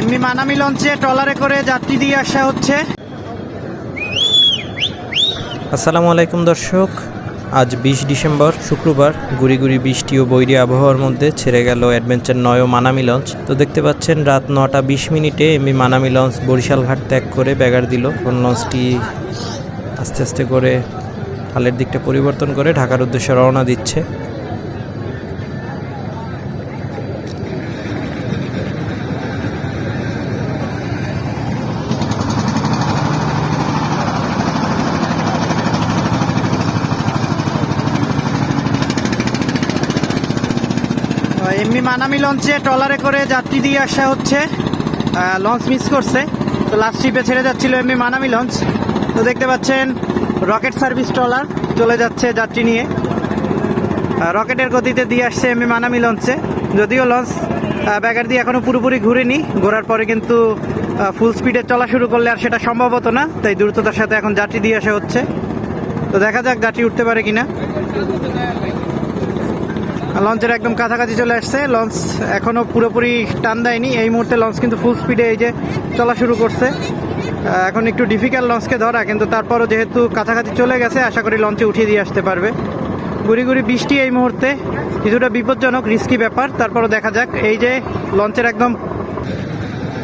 এমনি মানামি লঞ্চে ট্রলারে করে যাত্রী দিয়ে আসা হচ্ছে। আসসালামু আলাইকুম দর্শক, আজ বিশ ডিসেম্বর, শুক্রবার, গুড়ি গুড়ি বৃষ্টি ও বৈরী আবহাওয়ার মধ্যে ছেড়ে গেল অ্যাডভেঞ্চার নয় ও মানামি লঞ্চ। তো দেখতে পাচ্ছেন, রাত নটা বিশ মিনিটে এমনি মানামি লঞ্চ বরিশাল ঘাট ত্যাগ করে ব্যাগার দিল। কোন লঞ্চটি আস্তে আস্তে করে খালের দিকটা পরিবর্তন করে ঢাকার উদ্দেশ্যে রওনা দিচ্ছে। এমনি মানামি লঞ্চে ট্রলারে করে যাত্রী দিয়ে আসা হচ্ছে। লঞ্চ মিস করছে। তো লাস্ট ট্রিপে ছেড়ে যাচ্ছিল এমনি মানামি লঞ্চ। তো দেখতে পাচ্ছেন রকেট সার্ভিস ট্রলার চলে যাচ্ছে যাত্রী নিয়ে। রকেটের গতিতে দিয়ে আসছে এমনি মানামি লঞ্চে। যদিও লঞ্চ ব্যাগার দিয়ে এখনও পুরোপুরি ঘুরেনি। ঘোরার পরে কিন্তু ফুল স্পিডে চলা শুরু করলে আর সেটা সম্ভব হতো না। তাই দ্রুততার সাথে এখন যাত্রী দিয়ে আসা হচ্ছে। তো দেখা যাক যাত্রী উঠতে পারে কিনা। লঞ্চের একদম কাছাকাছি চলে আসছে। লঞ্চ এখনও পুরোপুরি টান দেয়নি। এই মুহূর্তে লঞ্চ কিন্তু ফুল স্পিডে এই যে চলা শুরু করছে। এখন একটু ডিফিকাল্ট লঞ্চকে ধরা, কিন্তু তারপরও যেহেতু কাছাকাছি চলে গেছে, আশা করি লঞ্চে উঠিয়ে দিয়ে আসতে পারবে। গুড়ি গুড়ি বৃষ্টি এই মুহূর্তে, কিছুটা বিপজ্জনক রিস্কি ব্যাপার। তারপরও দেখা যাক, এই যে লঞ্চের একদম